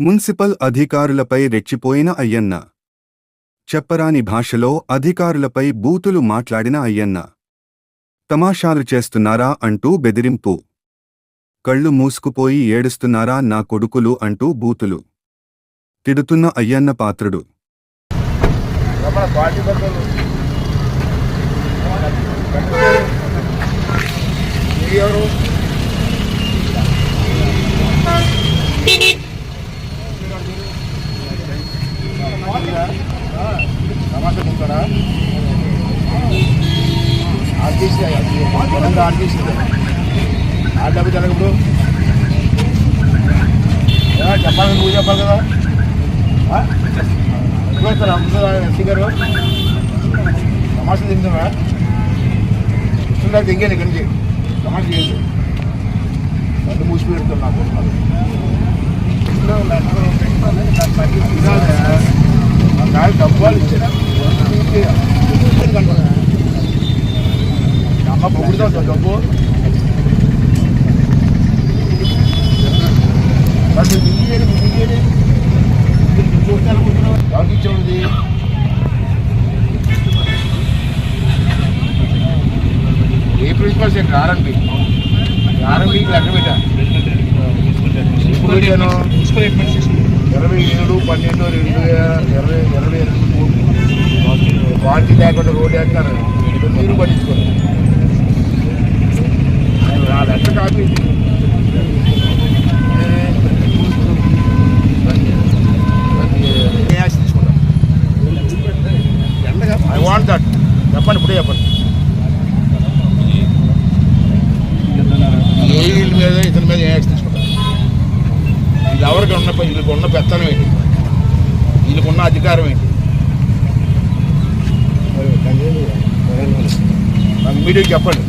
Municipal అధికారులపై రెచ్చిపోయిన అయ్యన్న. చెప్పరాని భాషలో అధికారులపై బూతులు మాట్లాడిన అయ్యన్న. తమాషాలు చేస్తున్నారా అంటూ బెదిరింపు. కళ్ళు మూసుకుపోయి ఏడుస్తున్నారా నా కొడుకులు అంటూ బూతులు. తిడుతున్న అయ్యన్న పాత్రుడు. పార్టీ ఉంటారా ఆర్టీసీ ఆర్టీసీ ఆ డబ్బు జరగప్పుడు చెప్పాలి నువ్వు చెప్పాలి కదా ముందు ఎస్సీ గారు తమాషా తింటున్నా ఇస్తుందా దిగాను ఇక్కడి నుంచి తమాషా చేయదు కళ్ళు మూసి నాకు నాకు డబ్బాలు ఇచ్చిన పొగుడుతా డబ్బు దిగేది చూడాలనుకుంటున్నావు ఎవరికి ఇచ్చేది ఏ ప్రిన్సిపల్ సెక్రటరీ ఆర్ఎంపీ ఆర్ఎంపీకి లెక్క పెట్టాను ఇరవై ఏడు పన్నెండు రెండు ఇరవై ఇరవై రెండు మూడు పార్టీ లేకుండా రోడ్డు వేస్తారు మీరు పట్టించుకోండి చెప్పండి ఇప్పుడే చెప్పండి. ఏ వీళ్ళ మీద ఇతని మీద ఏ యాక్షన్ తీసుకుంటారు? ఇది ఎవరికి ఉన్న వీళ్ళకి ఉన్న పెత్తనం ఏంటి? వీళ్ళకి ఉన్న అధికారం ఏంటి? నాకు మీడియాకి చెప్పండి